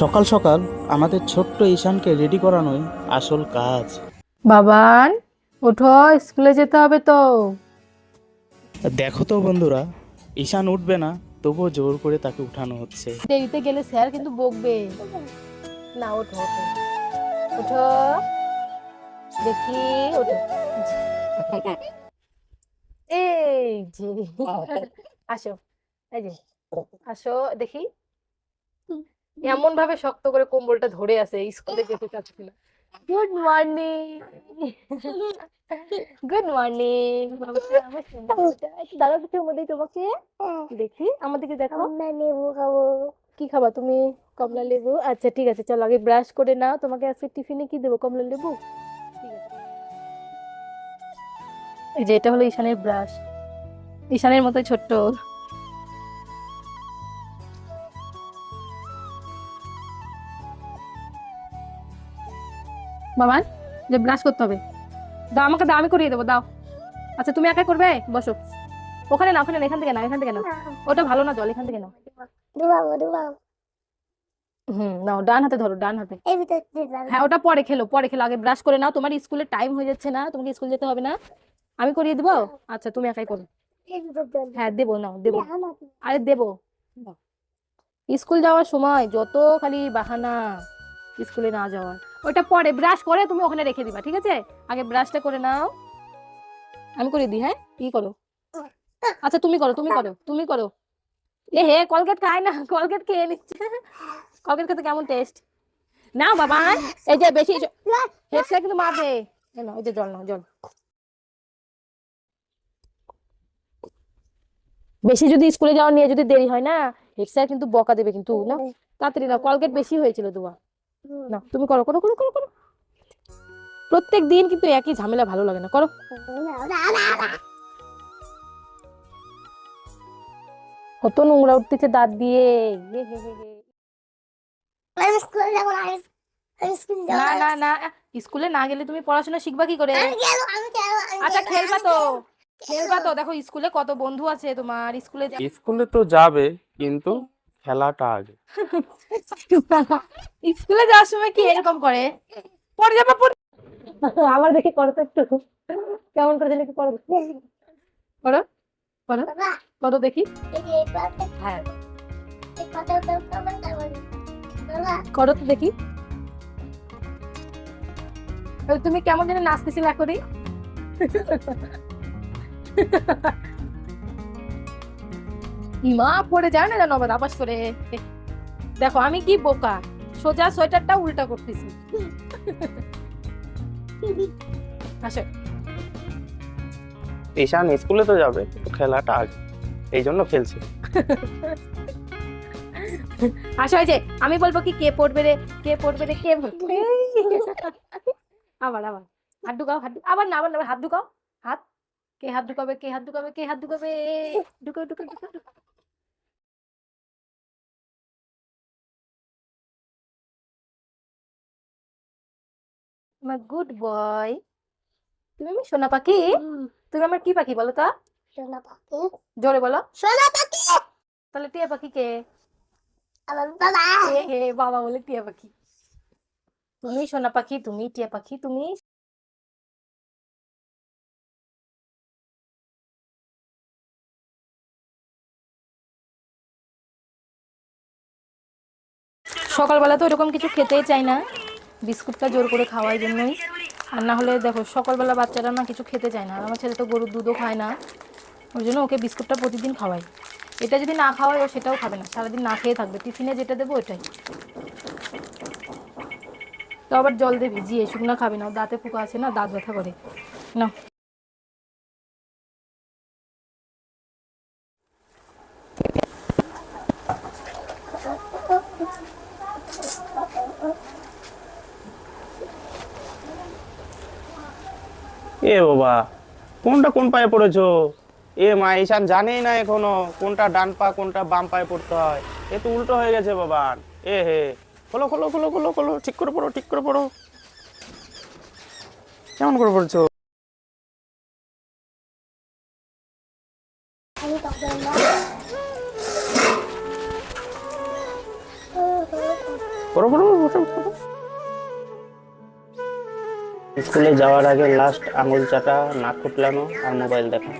সকাল সকাল আমাদের ছোট্ট ঈশানকে রেডি করানোই আসল কাজ। বাবান ওঠো স্কুলে যেতে হবে তো। দেখো তো বন্ধুরা ঈশান উঠবে না তবুও জোর করে তাকে উঠানো হচ্ছে। দেরিতে গেলে স্যার কিন্তু বকবে। না ওঠো ওঠো। ওঠো। দেখি ওঠো। এই যে আসো। এই যে আসো দেখি। এমন ভাবে শক্ত করে কম্বলটা ধরে আছে স্কুলে যেতে চাচ্ছি না। গুড মর্নিং গুড মর্নিং দাদা কিছু মধ্যে তোমাকে। দেখি আমাদেরকে দেখো। কি খাবা তুমি? কমলা লেবু? আচ্ছা ঠিক আছে চলো আগে ব্রাশ করে নাও। তোমাকে আজকে টিফিনে কি দেবো কমলা লেবু? এই যে এটা হলো ঈশানের ব্রাশ ঈশানের মতো ছোট্ট বাবান যে ব্রাশ করতে হবে। দাও আমাকে দাও আমি করিয়ে দেবো দাও। আচ্ছা তুমি একাই করবে? বসো। ওখানে না ওখানে না, এখান থেকে না এখান থেকে না ওটা ভালো না জল এখান থেকে হুম নাও ডান হাতে ধরো ডান হাতে। হ্যাঁ ওটা পরে খেলো পরে খেলো। আগে ব্রাশ করে নাও। তোমার টাইম হয়ে যাচ্ছে না তোমাকে স্কুল যেতে হবে না। আমি করিয়ে দেবো? আচ্ছা তুমি একাই করো। হ্যাঁ দেবো নাও দেবো। আরে দেবো। স্কুল যাওয়ার সময় যত খালি বাহানা স্কুলে না যাওয়ার। ওটা পরে ব্রাশ করে তুমি ওখানে রেখে দিবা, ঠিক আছে? আগে ব্রাশটা করে নাও। আমি করে দিই হ্যাঁ? কি করো? আচ্ছা তুমি করো তুমি করো তুমি করো। এ হে কলগেট খায় না কলগেট খেয়ে নিচ্ছে। কলগেট খেতে কেমন টেস্ট নাও বাবা এই যে বেশি হেডসে কিন্তু মারবে। এই যে জল নাও, জল। বেশি যদি স্কুলে যাওয়া নিয়ে যদি দেরি হয় না, হেড স্যার কিন্তু বকা দেবে কিন্তু না তাড়াতাড়ি না কলগেট বেশি হয়েছিল দুয়া। না তুমি করো করো করো করো করো। প্রত্যেক দিন কিন্তু একই ঝামেলা ভালো লাগে না করো। কত নোংরা উঠতেছে দাঁত দিয়ে। ইয়ে, হে, হে। না না না স্কুলে না গেলে তুমি পড়াশোনা শিখবা কি করে? আচ্ছা খেলবা তো খেলবা তো। দেখো স্কুলে কত বন্ধু আছে তোমার স্কুলে স্কুলে তো যাবে কিন্তু খেলাটা আগে। স্কুলে যাওয়ার সময় কি এরকম করে? পড়ে যাবা পড়ে আমার দেখে করো তো একটু। কেমন করে জানি একটু করো। করো করো করো দেখি। হ্যাঁ। করো তো দেখি। তুমি কেমন যেন নাচতেছিলে করি ইমা পড়ে যায় না জানো আবার আবাস করে দেখো আমি কি বোকা? সোজা সোয়েটারটা উল্টা করতেছি। আসো। ঈশান স্কুলে তো যাবে খেলাটা আগে। এই জন্য খেলছে। আসো যে আমি বলব কি কে পড়বে রে কে পড়বে রে কে পড়বে আবার আবার। হাত ঢুকাও হাত আবার না আবার না, আবার হাত ঢুকাও। হাত। কে হাত ঢুকাবে কে হাত ঢুকাবে কে হাত ঢুকাবে? ঢুকাও ঢুকাও ঢুকাও। আমার গুড বয় তুমি আমার সোনা পাখি? তুমি আমার কি পাখি বলো তো? জোরে বলো। সোনা পাখি! তাহলে টিয়া পাখি কে? এ হে বাবা বলে টিয়া পাখি। তুমি সোনা পাখি তুমি টিয়া পাখি তুমি সকালবেলা তো ওরকম কিছু খেতেই চাই না। বিস্কুটটা জোর করে খাওয়ার জন্যই। আর না হলে দেখো, সকালবেলা বাচ্চারা না কিছু খেতে চায় না। আমার ছেলে তো গরুর দুধও খায় না। ওই জন্য ওকে বিস্কুটটা প্রতিদিন খাওয়াই। এটা যদি না খাওয়াই ও সেটাও খাবে না। সারাদিন না খেয়ে থাকবে। টিফিনে যেটা দেবো ওটাই তো আবার জল দিয়ে ভিজিয়ে, শুকনো খাবে না। দাঁতে পোকা আছে না, দাঁত ব্যথা করে। না এ বাবা কোনটা কোন পায়ে পড়েছো? এ মা ঈশান জানেই না এখনও কোনটা ডান পা কোনটা বাম পায়ে পড়তে হয়। এ তো উল্টো হয়ে গেছে বাবা। এ হে খোলো খোলো খোলো খোলো খোলো ঠিক করে পড়ো ঠিক করে পড়ো। কেমন করে পড়ছো? করো করো করো, করো। স্কুলে যাওয়ার আগে লাস্ট আঙুল চাটা নাক ফুটলানো আর মোবাইল দেখা।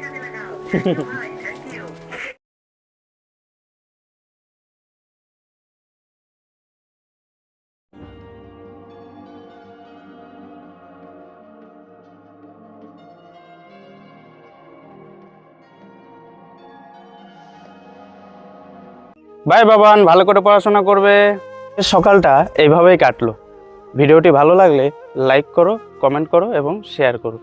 বাই বাবান, ভালো করে পড়াশোনা করবে। সকালটা এইভাবেই কাটলো। ভিডিওটি ভালো লাগলে লাইক করো কমেন্ট করো এবং শেয়ার করো।